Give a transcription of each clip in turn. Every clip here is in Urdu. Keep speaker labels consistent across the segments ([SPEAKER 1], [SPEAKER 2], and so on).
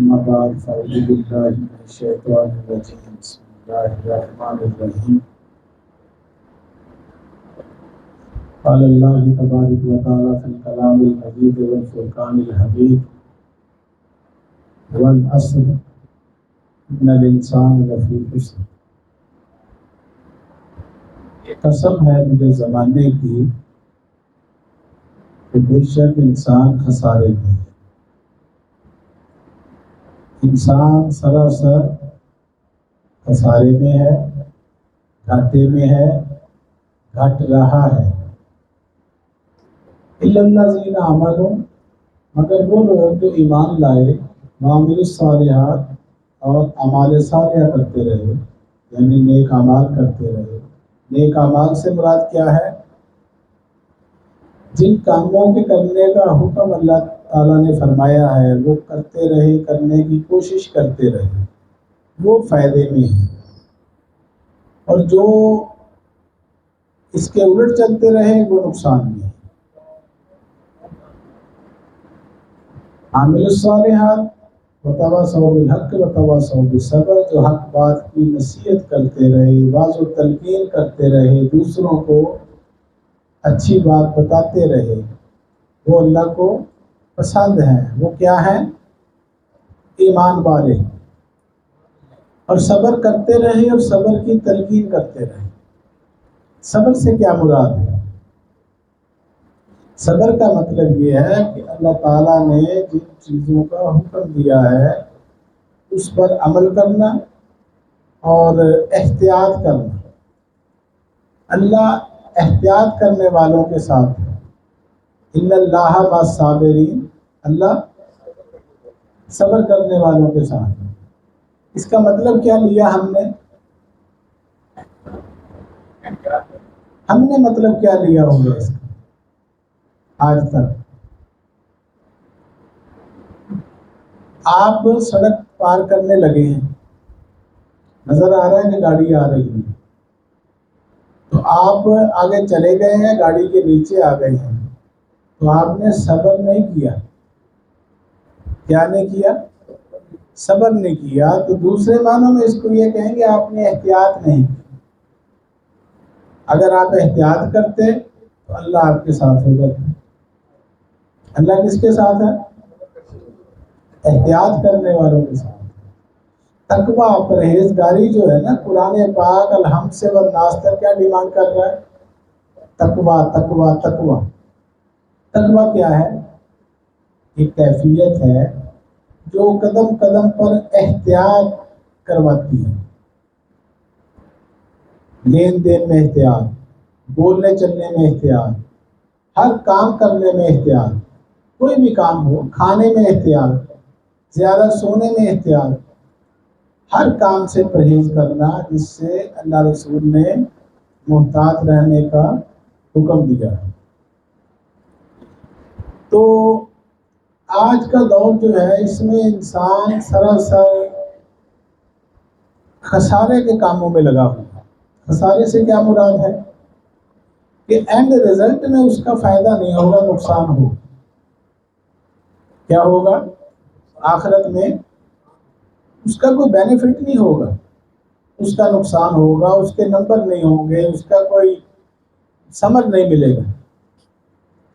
[SPEAKER 1] أما بعد، فأعوذ بالله من الشيطان الرجيم. بسم الله الرحمن الرحيم. قال الله تبارك وتعالى في الكلام المجيد والفرقان الحميد والعصر إن الإنسان لفي خسر. قسم ہے مجھے زمانے کی کہ بے شک انسان خسارے میں ہے۔ انسان سراسر خسارے میں ہے، گھاٹے میں ہے، گھٹ رہا ہے۔ اللہ زین عمل مگر وہ لوگ جو ایمان لائے معامل صالحات اور اعمال صالحہ کرتے رہے یعنی نیک اعمال کرتے رہے۔ نیک اعمال سے مراد کیا ہے؟ جن کاموں کے کرنے کا حکم اللہ تعالیٰ نے فرمایا ہے، وہ کرتے رہے، کرنے کی کوشش کرتے رہے۔ وہ فائدے میں ہیں۔ اور جو اس کے الٹ چلتے رہے، وہ نقصان میں ہے عامل الصالحات بتوا صوب الحق بتوا صوب صبر جو حق بات کی نصیحت کرتے رہے بعض و تلقین کرتے رہے، دوسروں کو اچھی بات بتاتے رہے، وہ اللہ کو پسند ہیں۔ وہ کیا ہیں؟ ایمان والے۔ اور صبر کرتے رہے اور صبر کی تلقین کرتے رہے۔ صبر سے کیا مراد ہے؟ صبر کا مطلب یہ ہے کہ اللہ تعالیٰ نے جن چیزوں کا حکم دیا ہے، اس پر عمل کرنا اور احتیاط کرنا۔ اللہ احتیاط کرنے والوں کے ساتھ ہے۔ اللہ با صابرین، اللہ صبر کرنے والوں کے ساتھ اس کا مطلب کیا لیا ہم نے؟ ہم نے مطلب کیا لیا ہوگا اس کا؟ آج تک۔ آپ سڑک پار کرنے لگے ہیں۔ نظر آ رہا ہے کہ گاڑی آ رہی ہے۔ تو آپ آگے چلے گئے ہیں، گاڑی کے نیچے آ گئے ہیں۔ تو آپ نے صبر نہیں کیا۔ کیا نہیں کیا؟ صبر نہیں کیا۔ تو دوسرے معنوں میں اس کو یہ کہیں گے آپ نے احتیاط نہیں کی۔ اگر آپ احتیاط کرتے تو اللہ آپ کے ساتھ ہو جاتا اللہ کس کے ساتھ ہے؟ احتیاط کرنے والوں کے ساتھ۔ تقوا پرہیزگاری جو ہے نا، قرآن پاک الحمد سے ناستر کیا ڈیمانڈ کر رہا ہے۔ تقوا تقوا تقوا تقوا کیا ہے؟ ایک کیفیت ہے جو قدم قدم پر احتیاط کرواتی ہے۔ لین دین میں احتیاط، بولنے چلنے میں احتیاط، ہر کام کرنے میں احتیاط، کوئی بھی کام ہو، کھانے میں احتیاط، زیادہ سونے میں احتیاط، ہر کام سے پرہیز کرنا، جس سے اللہ رسول نے محتاط رہنے کا حکم دیا ہے۔ تو آج کا دور جو ہے، اس میں انسان سراسر خسارے کے کاموں میں لگا ہوا خسارے سے کیا مراد ہے؟ کہ اینڈ رزلٹ میں اس کا فائدہ نہیں ہوگا، نقصان ہوگا۔ کیا ہوگا؟ آخرت میں اس کا کوئی بینیفٹ نہیں ہوگا۔ اس کا نقصان ہوگا، اس کے نمبر نہیں ہوں گے، اس کا کوئی سمجھ نہیں ملے گا۔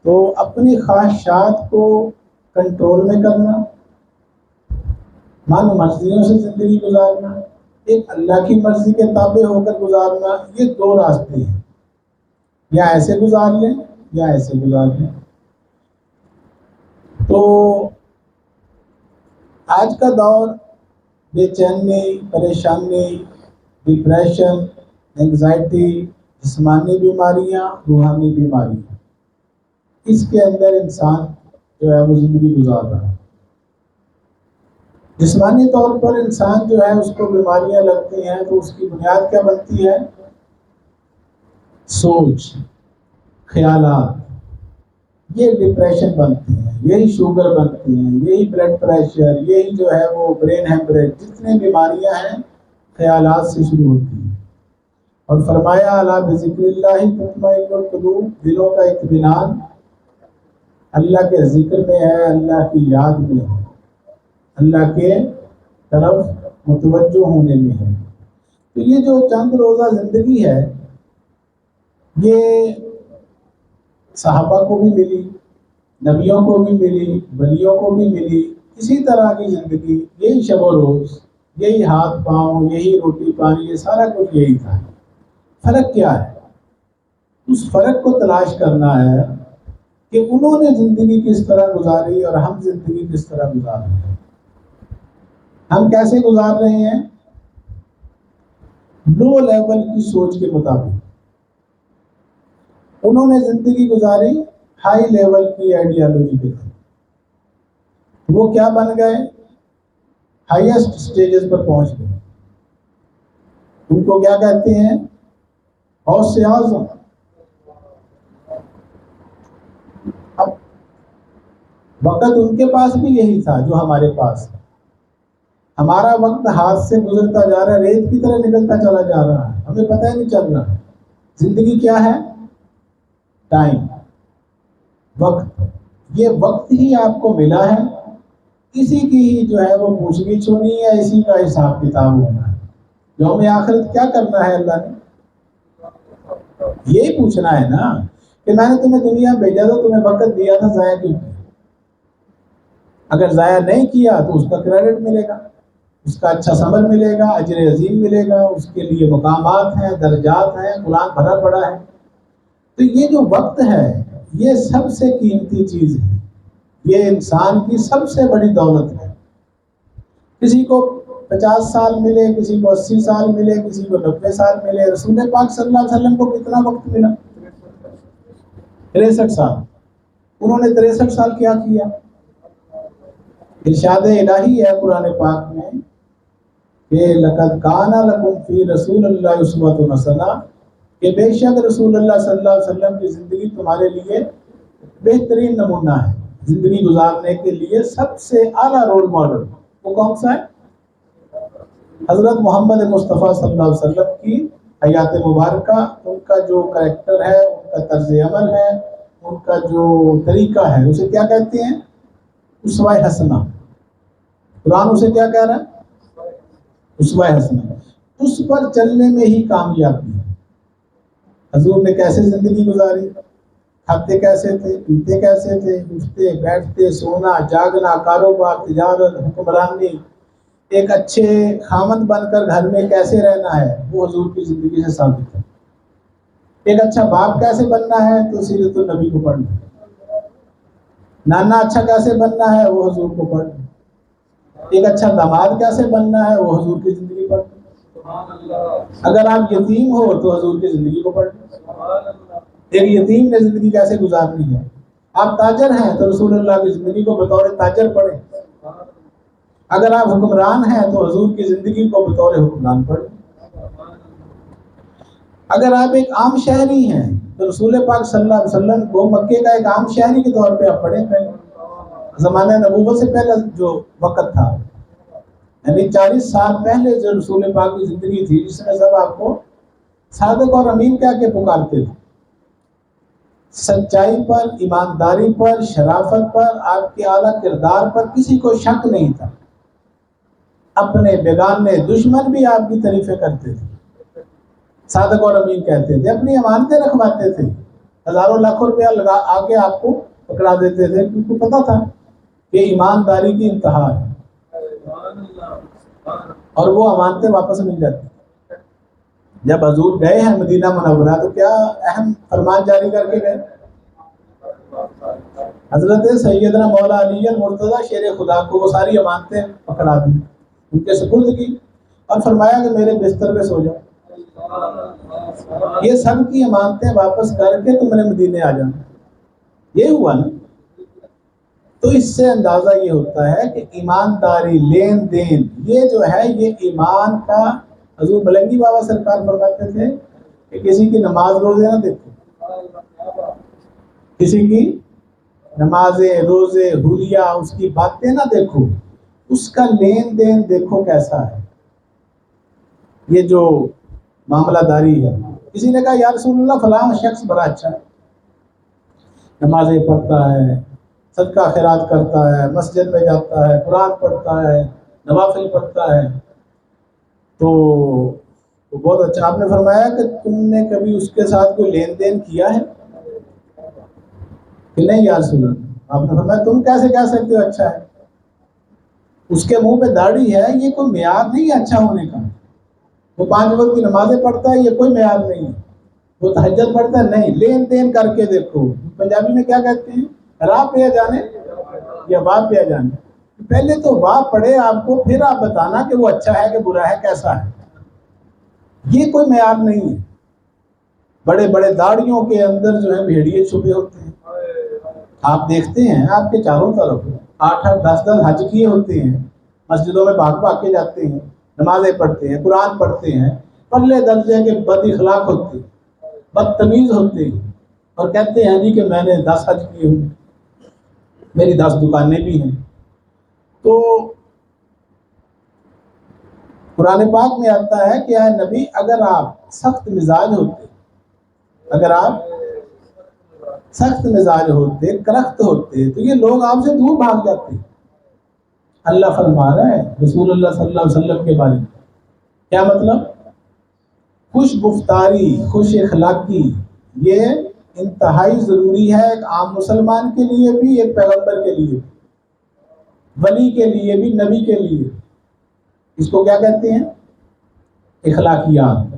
[SPEAKER 1] تو اپنی خواہشات کو کنٹرول میں کرنا من مرضیوں سے زندگی گزارنا، ایک اللہ کی مرضی کے تابع ہو کر گزارنا، یہ دو راستے ہیں۔ یا ایسے گزار لیں یا ایسے گزار لیں۔ تو آج کا دور بے چینی پریشانی ڈپریشن انگزائٹی جسمانی بیماریاں، روحانی بیماریاں۔ اس کے اندر انسان جو ہے وہ زندگی گزار رہا ہے۔ جسمانی طور پر انسان جو ہے اس کو بیماریاں لگتی ہیں تو اس کی بنیاد کیا بنتی ہے؟ سوچ، خیالات۔ یہ ڈپریشن بنتے ہیں، یہی شوگر بنتی ہیں، یہی بلڈ پریشر یہی جو ہے وہ برین ہیمبریج جتنے بیماریاں ہیں خیالات سے شروع ہوتی ہیں۔ اور فرمایا اللہ ذکر اللہ تطمئن القلوب دلوں کا اطمینان اللہ کے ذکر میں ہے، اللہ کی یاد میں ہے۔ اللہ کے طرف متوجہ ہونے میں ہے۔ تو یہ جو چند روزہ زندگی ہے، یہ صحابہ کو بھی ملی، نبیوں کو بھی ملی، ولیوں کو بھی ملی، اسی طرح کی زندگی، یہی شب و روز، یہی ہاتھ پاؤں، یہی روٹی پانی، یہ سارا کچھ یہی تھا۔ فرق کیا ہے؟ اس فرق کو تلاش کرنا ہے کہ انہوں نے زندگی کس طرح گزاری اور ہم زندگی کس طرح گزار رہے ہیں؟ ہم کیسے گزار رہے ہیں؟ لو لیول کی سوچ کے مطابق۔ انہوں نے زندگی گزاری ہائی لیول کی آئیڈیالوجی کے تھے وہ کیا بن گئے؟ ہائیسٹ اسٹیجز پر پہنچ گئے۔ ان کو کیا کہتے ہیں؟ حوث اعظم وقت ان کے پاس بھی یہی تھا جو ہمارے پاس ہے ہمارا وقت ہاتھ سے گزرتا جا رہا ہے، ریت کی طرح نکلتا چلا جا رہا ہے۔ ہمیں پتہ ہی نہیں چل رہا۔ زندگی کیا ہے؟ ٹائم۔ وقت۔ یہ وقت ہی آپ کو ملا ہے۔ اسی کی ہی جو ہے وہ پوچھ گچھ ہونی ہے، اسی کا حساب کتاب ہونا ہے۔ جو ہمیں آخرت کیا کرنا ہے اللہ نے؟ یہی پوچھنا ہے نا کہ میں نے تمہیں دنیا بھیجا تھا، تمہیں وقت دیا تھا، ضائع کیوں اگر ضائع نہیں کیا تو اس کا کریڈٹ ملے گا، اس کا اچھا سمر ملے گا، اجر عظیم ملے گا، اس کے لیے مقامات ہیں، درجات ہیں قرآن بھرا پڑا ہے۔ تو یہ جو وقت ہے، یہ سب سے قیمتی چیز ہے۔ یہ انسان کی سب سے بڑی دولت ہے۔ کسی کو پچاس سال ملے، کسی کو اسی سال ملے، کسی کو نبے سال ملے، رسول پاک صلی اللہ علیہ وسلم کو کتنا وقت ملا؟ تریسٹھ سال۔ انہوں نے تریسٹھ سال کیا کیا؟ ارشاد الہی ہے قرآن پاک میں کہ لقد کانا لکم فی رسول اللہ عصمت السلہ کہ بے شک رسول اللہ صلی اللہ علیہ وسلم کی زندگی تمہارے لیے بہترین نمونہ ہے۔ زندگی گزارنے کے لیے سب سے اعلیٰ رول ماڈل وہ کون سا ہے؟ حضرت محمد مصطفیٰ صلی اللہ علیہ وسلم کی حیات مبارکہ۔ ان کا جو کریکٹر ہے، ان کا طرز عمل ہے، ان کا جو طریقہ ہے، اسے کیا کہتے ہیں؟ اسوائے حسنہ۔ قرآن اسے کیا کہہ رہا ہے؟ اسوائے حسنہ۔ اس پر چلنے میں ہی کامیابی ہے۔ حضور نے کیسے زندگی گزاری؟ کھاتے کیسے تھے؟ پیتے کیسے تھے؟ اٹھتے، بیٹھتے، سونا، جاگنا، کاروبار، تجارت، حکمرانی۔ ایک اچھے خامد بن کر گھر میں کیسے رہنا ہے؟ وہ حضور کی زندگی سے ثابت ہے۔ ایک اچھا باپ کیسے بننا ہے؟ تو سیرت النبی کو پڑھنا نانا اچھا کیسے بننا ہے وہ حضور کو پڑھنا ایک اچھا داماد کیسے بننا ہے وہ حضور کی زندگی پر اگر آپ یتیم ہو تو حضور کی زندگی کو پڑھ ایک یتیم نے زندگی کیسے گزارنی ہے؟ آپ تاجر ہیں تو رسول اللہ کی زندگی کو بطور تاجر پڑھیں۔ اگر آپ حکمران ہیں تو حضور کی زندگی کو بطور حکمران پڑھیں۔ اگر آپ ایک عام شہری ہیں، تو رسول پاک صلی اللہ علیہ وسلم کو مکے کا ایک عام شہری کے طور پہ آپ پڑھیں پہلے۔ زمانہ نبوت سے پہلے جو وقت تھا یعنی چالیس سال پہلے جو رسول پاک کی زندگی تھی، جس میں سب آپ کو صادق اور امین کہہ کے پکارتے تھے۔ سچائی پر، ایمانداری پر، شرافت پر، آپ کے اعلیٰ کردار پر کسی کو شک نہیں تھا۔ اپنے بیگانے دشمن بھی آپ کی تعریفیں کرتے تھے۔ صادق اور امین کہتے تھے، اپنی امانتیں رکھواتے تھے۔ ہزاروں لاکھوں روپیہ لگا آگے آپ کو پکڑا دیتے تھے۔ کیونکہ پتا تھا کہ ایمانداری کی انتہا ہے۔ اور وہ امانتیں واپس مل جاتی جب حضور گئے ہیں مدینہ منورہ، تو کیا اہم فرمان جاری کر کے گئے؟ حضرت سیدنا مولا علی المرتضی شیر خدا کو وہ ساری امانتیں پکڑا دی، ان کے سپرد کی اور فرمایا کہ میرے بستر پہ سو جاؤ۔ یہ سب کی امانتیں واپس کر کے تم نے مدینے آ جانا۔ یہ ہوا نا؟ تو اس سے اندازہ یہ ہوتا ہے کہ ایمانداری، لین دین، یہ جو ہے، یہ ایمان کا حضور بلنگی بابا سرکار فرماتے تھے کہ کسی کی نماز روزے نہ دیکھو۔ کسی کی نمازیں، روزے، حلیہ، اس کی باتیں نہ دیکھو۔ اس کا لین دین دیکھو کیسا ہے۔ یہ جو معاملہ داری ہے۔ کسی نے کہا، یا رسول اللہ، فلاں شخص بڑا اچھا ہے۔ نمازیں پڑھتا ہے، صدقہ خیرات کرتا ہے، مسجد میں جاتا ہے، قرآن پڑھتا ہے، نوافل پڑھتا ہے۔ تو وہ بہت اچھا۔ آپ نے فرمایا کہ تم نے کبھی اس کے ساتھ کوئی لین دین کیا ہے؟ کہ نہیں یار سنا آپ نے فرمایا، تم کیسے کہہ سکتے ہو اچھا ہے؟ اس کے منہ پہ داڑھی ہے، یہ کوئی معیار نہیں ہے اچھا ہونے کا۔ وہ پانچ وقت کی نمازیں پڑھتا ہے، یہ کوئی معیار نہیں ہے۔ وہ تحجت پڑھتا ہے، نہیں، لین دین کر کے دیکھو۔ پنجابی میں کیا کہتے ہیں؟ راہ پہ جانے یا واہ پہ جانے۔ پہلے تو واہ پڑھے آپ کو، پھر آپ بتانا کہ وہ اچھا ہے کہ برا ہے، کیسا ہے۔ یہ کوئی معیار نہیں ہے۔ بڑے بڑے داڑیوں کے اندر جو ہے بھیڑیے چھپے ہوتے ہیں۔ آپ دیکھتے ہیں، آپ کے چاروں طرف آٹھ آٹھ دس دس حج کیے ہوتے ہیں۔ مسجدوں میں بھاگ بھاگ کے جاتے ہیں۔ نمازیں پڑھتے ہیں، قرآن پڑھتے ہیں، پلے درجے کے بد اخلاق ہوتے ہیں، بدتمیز ہوتے ہیں۔ اور کہتے ہیں جی کہ میں نے دس حج کیے ہوں، میری دس دکانیں بھی ہیں۔ تو قرآن پاک میں آتا ہے کہ اے نبی، اگر آپ سخت مزاج ہوتے، اگر آپ سخت مزاج ہوتے، کرخت ہوتے، تو یہ لوگ آپ سے دور بھاگ جاتے۔ ہیں اللہ فرما رہا ہے رسول اللہ صلی اللہ علیہ وسلم کے بارے میں۔ کیا مطلب؟ خوش گفتاری، خوش اخلاقی، یہ انتہائی ضروری ہے ایک عام مسلمان کے لیے بھی، ایک پیغمبر کے لیے ولی کے لیے بھی، نبی کے لیے۔ اس کو کیا کہتے ہیں؟ اخلاقیات۔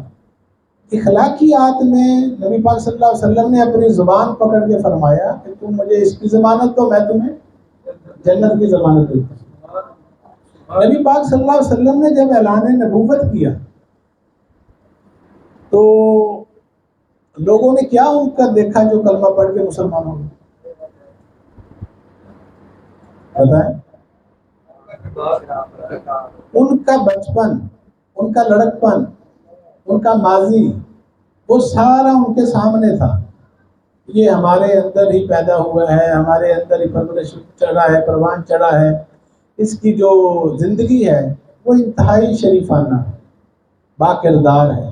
[SPEAKER 1] اخلاقیات میں نبی پاک صلی اللہ علیہ وسلم نے اپنی زبان پکڑ کے فرمایا کہ تم مجھے اس کی ضمانت تو میں تمہیں جنت کی ضمانت دیتا ہوں۔ نبی پاک صلی اللہ علیہ وسلم نے جب اعلان نبوت کیا، تو لوگوں نے کیا ان کا دیکھا جو کلمہ پڑھ کے مسلمان ہو بتائیں؟ ان کا بچپن، ان کا لڑکپن، ان کا ماضی، وہ سارا ان کے سامنے تھا۔ یہ ہمارے اندر ہی پیدا ہوا ہے، ہمارے اندر ہی پرورش چڑھا ہے، پروان چڑھا ہے۔ اس کی جو زندگی ہے وہ انتہائی شریفانہ با کردار ہے۔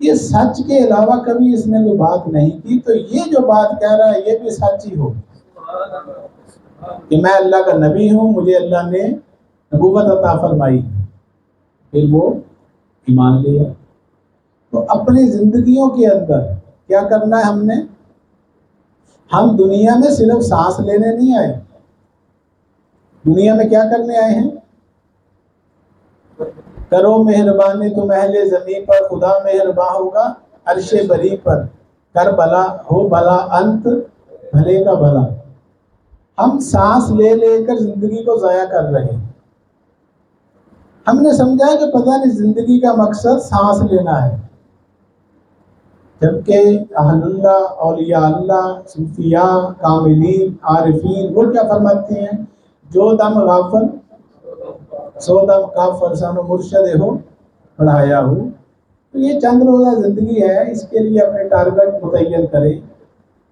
[SPEAKER 1] یہ سچ کے علاوہ کبھی اس نے کوئی بات نہیں کی۔ تو یہ جو بات کہہ رہا ہے، یہ بھی سچ ہی ہو کہ میں اللہ کا نبی ہوں، مجھے اللہ نے نبوت عطا فرمائی۔ پھر وہ ایمان لیا تو اپنی زندگیوں کے اندر کیا کرنا ہے ہم نے؟ ہم دنیا میں صرف سانس لینے نہیں آئے۔ دنیا میں کیا کرنے آئے ہیں؟ کرو مہربانی، تم اہل زمین پر، خدا مہربان ہوگا، عرش بری پر۔ کر بلا، ہو بلا، انت، بھلے کا بھلا۔ ہم سانس لے لے کر زندگی کو ضائع کر رہے ہیں۔ ہم نے سمجھا کہ پتہ نہیں زندگی کا مقصد سانس لینا ہے۔ جبکہ اہل اللہ، اولیاء اللہ، صوفیاء، کاملین، عارفین، وہ کیا فرماتے ہیں؟ جو دم غافل سو دم کافر سن و مرشد ہو پڑھایا ہو تو یہ چند روزہ زندگی ہے اس کے لیے اپنے ٹارگٹ متعین کرے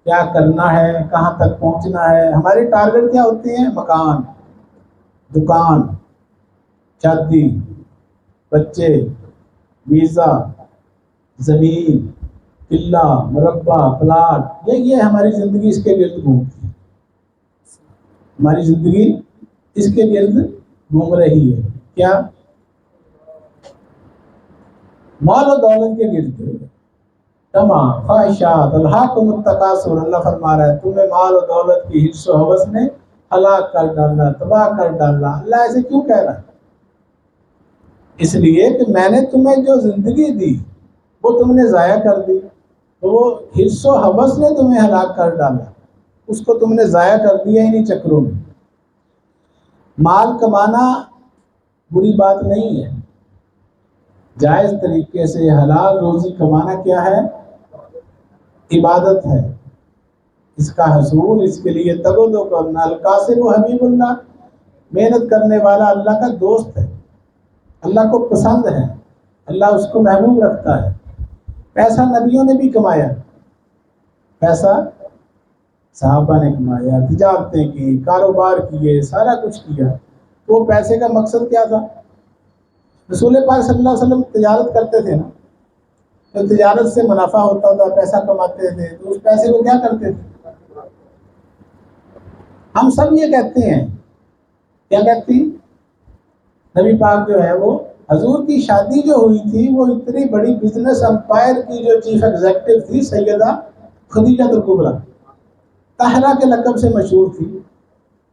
[SPEAKER 1] کیا کرنا ہے کہاں تک پہنچنا ہے ہمارے ٹارگٹ کیا ہوتے ہیں مکان دکان شادی بچے ویزا زمین قلعہ مربع پلاٹ یہ یہ ہماری زندگی اس کے گرد گھومتی ہے ہماری زندگی اس کے گرد گھوم رہی ہے؟ کیا؟ مال و دولت کے گرد تمام خواہشات۔ اللہ کو متقاصر اللہ فرما رہا ہے، تمہیں مال و دولت کی حص و حوث نے ہلاک کر ڈالنا، تباہ کر ڈالنا۔ اللہ ایسے کیوں کہہ رہا ہے؟ اس لیے کہ میں نے تمہیں جو زندگی دی، وہ تم نے ضائع کر دی۔ تو وہ حص و حوث نے تمہیں ہلاک کر ڈالا۔ اس کو تم نے ضائع کر دیا انہیں چکروں میں۔ مال کمانا بری بات نہیں ہے۔ جائز طریقے سے حلال روزی کمانا کیا ہے؟ عبادت ہے۔ اس کا حصول اس کے لیے تگ و دو کرنا القاصر و حبیب اللہ۔ محنت کرنے والا اللہ کا دوست ہے۔ اللہ کو پسند ہے۔ اللہ اس کو محبوب رکھتا ہے۔ پیسہ نبیوں نے بھی کمایا۔ پیسہ صحابہ نے کمایا تجارتیں کی، کاروبار کیے، سارا کچھ کیا۔ تو وہ پیسے کا مقصد کیا تھا؟ رسول پاک صلی اللہ علیہ وسلم تجارت کرتے تھے نا؟ تو تجارت سے منافع ہوتا تھا، پیسہ کماتے تھے، تو اس پیسے کو کیا کرتے تھے؟ ہم سب یہ کہتے ہیں۔ کیا کہتے ہیں؟ نبی پاک جو ہے، وہ حضور کی شادی جو ہوئی تھی، وہ اتنی بڑی بزنس امپائر کی جو چیف ایگزیکٹو تھی، سیدہ خدیجہ القبرا طاہرہ کے لقب سے مشہور تھی۔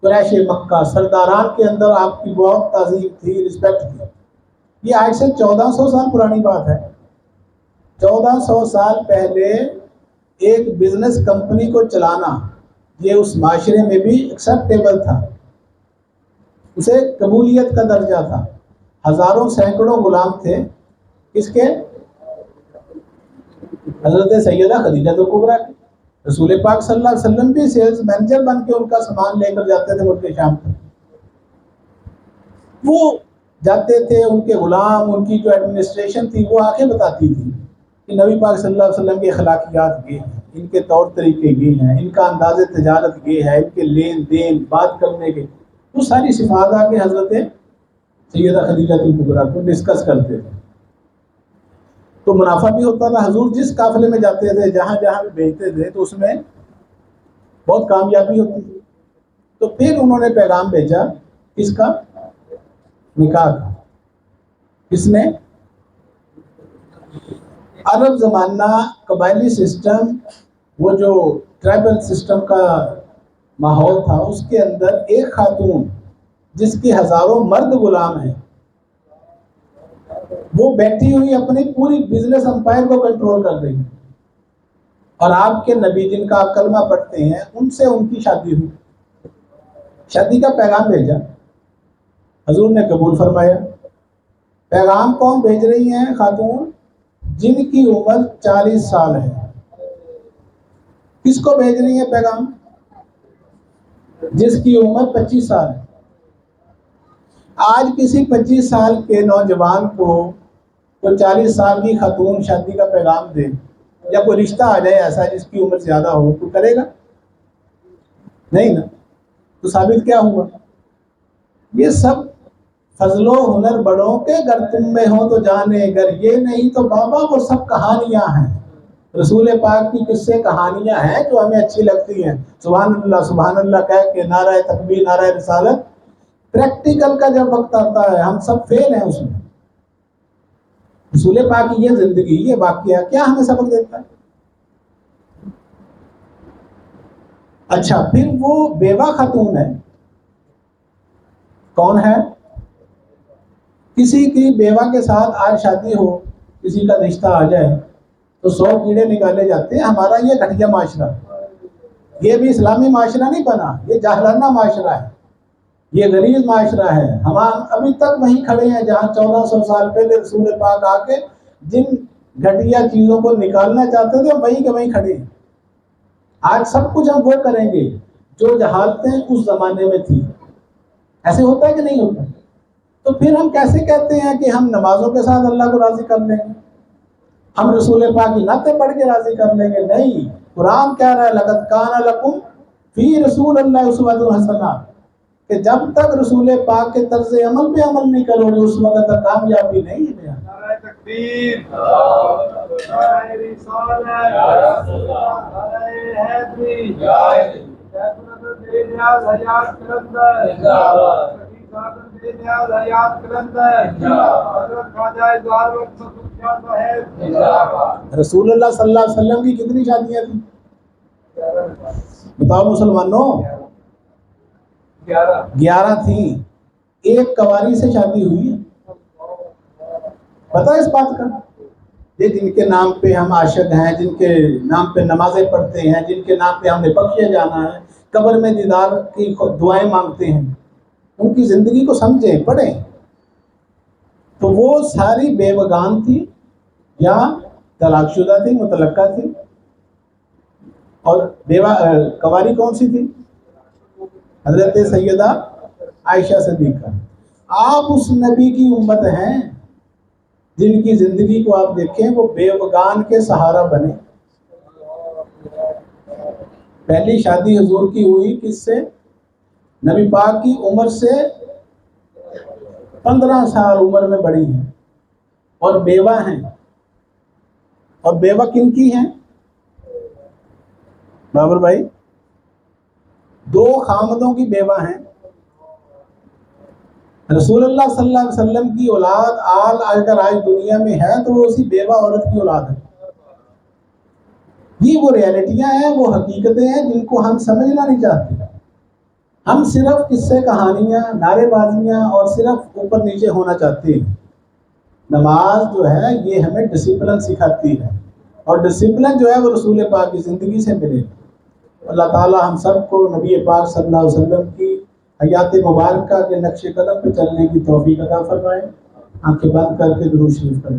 [SPEAKER 1] قریش مکہ سرداران کے اندر آپ کی بہت تعظیم تھی رسپیکٹ تھی یہ آج سے چودہ سو سال پرانی بات ہے۔ چودہ سو سال پہلے ایک بزنس کمپنی کو چلانا یہ اس معاشرے میں بھی ایکسیپٹیبل تھا۔ اسے قبولیت کا درجہ تھا۔ ہزاروں سینکڑوں غلام تھے۔ کس کے؟ حضرت سیدہ خدیجہ تو کبرا کے۔ رسول پاک صلی اللہ علیہ وسلم بھی سیلز مینیجر بن کے ان کا سامان لے کر جاتے تھے ملک شام تک۔ وہ جاتے تھے، ان کے غلام، ان کی جو ایڈمنسٹریشن تھی، وہ آ کے بتاتی تھی کہ نبی پاک صلی اللہ علیہ وسلم کی اخلاقیات یہ ہیں، ان کے طور طریقے یہ ہیں، ان کا انداز تجارت یہ ہے ان کے لین دین، بات کرنے کے۔ وہ ساری صفات آ کے حضرت سیدہ خدیجہ القبرا کو ڈسکس کرتے تھے۔ تو منافع بھی ہوتا تھا۔ حضور جس قافلے میں جاتے تھے، جہاں جہاں بھی بھیجتے تھے، تو اس میں بہت کامیابی ہوتی تھی۔ تو پھر انہوں نے پیغام بھیجا کس کا؟ نکاح کا۔ کس نے عرب زمانہ قبائلی سسٹم، وہ جو ٹرائبل سسٹم کا ماحول تھا، اس کے اندر ایک خاتون، جس کے ہزاروں مرد غلام ہیں وہ بیٹھی ہوئی اپنی پوری بزنس امپائر کو کنٹرول کر رہی ہے اور آپ کے نبی جن کا کلمہ پڑھتے ہیں، ان سے ان کی شادی ہوئی۔ شادی کا پیغام بھیجا۔ حضور نے قبول فرمایا۔ پیغام کون بھیج رہی ہیں خاتون؟ جن کی عمر چالیس سال ہے۔ کس کو بھیج رہی ہے پیغام؟ جس کی عمر پچیس سال ہے۔ آج کسی پچیس سال کے نوجوان کو کوئی چالیس سال کی خاتون شادی کا پیغام دے یا کوئی رشتہ آ جائے ایسا جس کی عمر زیادہ ہو، تو کرے گا؟ نہیں نا۔ تو ثابت کیا ہوا؟ یہ سب فضل و ہنر بڑوں کے گر تم میں ہو تو جانے گر یہ نہیں تو بابا وہ سب کہانیاں ہیں۔ رسول پاک کی قصے کہانیاں ہیں جو ہمیں اچھی لگتی ہیں؟ سبحان اللہ سبحان اللہ، کہہ کے نعرہ تکبیر، نعرہ رسالت۔ پریکٹیکل کا جب وقت آتا ہے، ہم سب فیل ہیں اس میں۔ رسول پاک کی یہ زندگی، یہ واقعہ کیا ہمیں سبق دیتا ہے؟ اچھا پھر وہ بیوہ خاتون ہے۔ کون ہے؟ کسی کی بیوہ کے ساتھ آج شادی ہو، کسی کا رشتہ آ جائے، تو سو کیڑے نکالے جاتے ہیں۔ ہمارا یہ گھٹیا معاشرہ۔ یہ بھی اسلامی معاشرہ نہیں بنا، یہ جاہلانہ معاشرہ ہے۔ یہ غریب معاشرہ ہے۔ ہم ابھی تک وہیں کھڑے ہیں جہاں چودہ سو سال پہلے رسول پاک آ کے جن گھٹیا چیزوں کو نکالنا چاہتے تھے، وہیں کے وہیں کھڑے ہیں۔ آج سب کچھ ہم وہ کریں گے جو جہالتیں اس زمانے میں تھی ایسے ہوتا ہے کہ نہیں ہوتا؟ تو پھر ہم کیسے کہتے ہیں کہ ہم نمازوں کے ساتھ اللہ کو راضی کر لیں گے؟ ہم رسول پاک کی نعتیں پڑھ کے راضی کر لیں گے؟ نہیں۔ قرآن کہہ رہا ہے لگت کان لکم فی رسول اللہ عصوت الحسنہ کہ جب تک رسول پاک کے طرز عمل پہ عمل نہیں کرو گے اس وقت تک کامیابی نہیں ہے رسول اللہ صلی اللہ علیہ وسلم کی کتنی شادیاں تھیں؟ بتاؤ مسلمانوں۔ گیارہ۔ تھیں۔ ایک کواری سے شادی ہوئی ہے۔ پتا اس بات کا۔ یہ جن کے نام پہ ہم عاشق ہیں، جن کے نام پہ نمازیں پڑھتے ہیں، جن کے نام پہ ہمیں بخشے جانا ہے، قبر میں دیدار کی دعائیں مانگتے ہیں۔ ان کی زندگی کو سمجھیں، پڑھیں۔ تو وہ ساری بے بگان تھی یا طلاق شدہ تھی متلقہ تھی اور بیوہ کواری کون سی تھی؟ حضرت سیدہ عائشہ صدیقہ۔ آپ اس نبی کی امت ہیں جن کی زندگی کو آپ دیکھیں، وہ بے وگان کے سہارا بنے۔ پہلی شادی حضور کی ہوئی کس سے؟ نبی پاک کی عمر سے پندرہ سال عمر میں بڑی ہیں۔ اور بیوہ ہیں۔ اور بیوہ کن کی ہیں؟ بابر بھائی۔ دو خامدوں کی بیوہ ہیں۔ رسول اللہ صلی اللہ علیہ وسلم کی اولاد آل اگر آج دنیا میں ہے تو وہ اسی بیوہ عورت کی اولاد ہے یہ وہ ریالٹیاں ہیں، وہ حقیقتیں ہیں جن کو ہم سمجھنا نہیں چاہتے۔ ہم صرف قصے، کہانیاں، نعرے بازیاں اور صرف اوپر نیچے ہونا چاہتے ہیں۔ نماز جو ہے، یہ ہمیں ڈسپلن سکھاتی ہے۔ اور ڈسپلن جو ہے، وہ رسول پاک کی زندگی سے ملے۔ اللہ تعالیٰ ہم سب کو نبی پاک صلی اللہ علیہ وسلم کی حیات مبارکہ کے نقش قدم پہ چلنے کی توفیق عطا فرمائے۔ آنکھیں بند کر کے درود شریف کریں